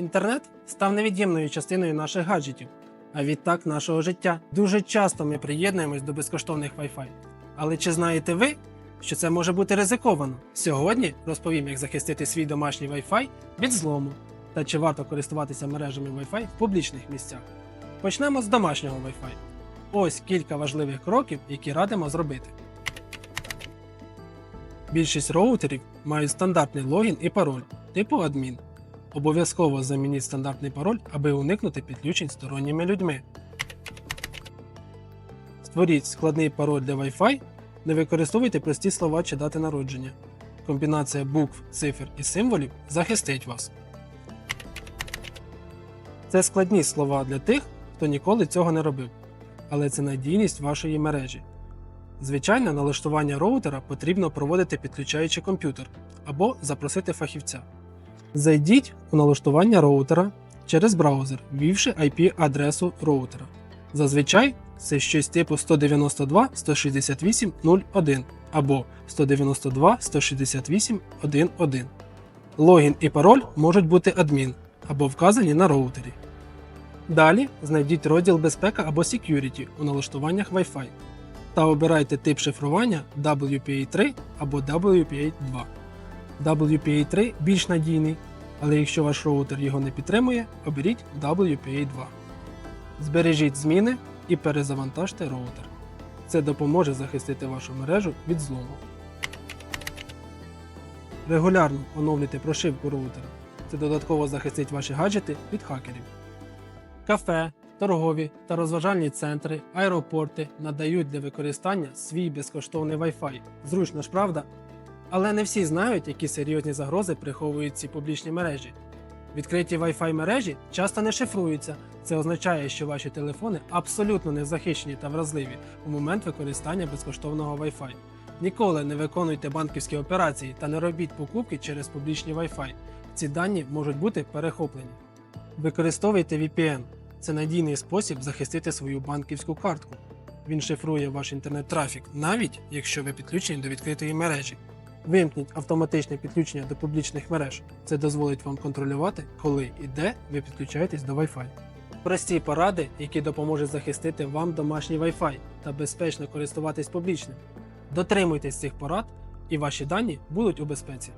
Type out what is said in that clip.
Інтернет став невід'ємною частиною наших гаджетів, а відтак нашого життя. Дуже часто ми приєднуємось до безкоштовних Wi-Fi. Але чи знаєте ви, що це може бути ризиковано? Сьогодні розповім, як захистити свій домашній Wi-Fi від злому та чи варто користуватися мережами Wi-Fi в публічних місцях. Почнемо з домашнього Wi-Fi. Ось кілька важливих кроків, які радимо зробити. Більшість роутерів мають стандартний логін і пароль типу адмін. Обов'язково замініть стандартний пароль, аби уникнути підключень сторонніми людьми. Створіть складний пароль для Wi-Fi, не використовуйте прості слова чи дати народження. Комбінація букв, цифр і символів захистить вас. Це складні слова для тих, хто ніколи цього не робив, але це надійність вашої мережі. Звичайно, налаштування роутера потрібно проводити підключаючи комп'ютер або запросити фахівця. Зайдіть у налаштування роутера через браузер, ввівши IP-адресу роутера. Зазвичай це щось типу 192.168.0.1 або 192.168.1.1. Логін і пароль можуть бути адмін або вказані на роутері. Далі знайдіть розділ безпека або Security у налаштуваннях Wi-Fi та обирайте тип шифрування WPA3 або WPA2. WPA3 більш надійний, але якщо ваш роутер його не підтримує, оберіть WPA2. Збережіть зміни і перезавантажте роутер. Це допоможе захистити вашу мережу від злому. Регулярно оновлюйте прошивку роутера. Це додатково захистить ваші гаджети від хакерів. Кафе, торгові та розважальні центри, аеропорти надають для використання свій безкоштовний Wi-Fi. Зручно ж правда? Але не всі знають, які серйозні загрози приховують ці публічні мережі. Відкриті Wi-Fi мережі часто не шифруються. Це означає, що ваші телефони абсолютно не захищені та вразливі у момент використання безкоштовного Wi-Fi. Ніколи не виконуйте банківські операції та не робіть покупки через публічні Wi-Fi. Ці дані можуть бути перехоплені. Використовуйте VPN. Це надійний спосіб захистити свою банківську картку. Він шифрує ваш інтернет-трафік, навіть якщо ви підключені до відкритої мережі. Вимкніть автоматичне підключення до публічних мереж. Це дозволить вам контролювати, коли і де ви підключаєтесь до Wi-Fi. Прості поради, які допоможуть захистити вам домашній Wi-Fi та безпечно користуватись публічним. Дотримуйтесь цих порад, і ваші дані будуть у безпеці.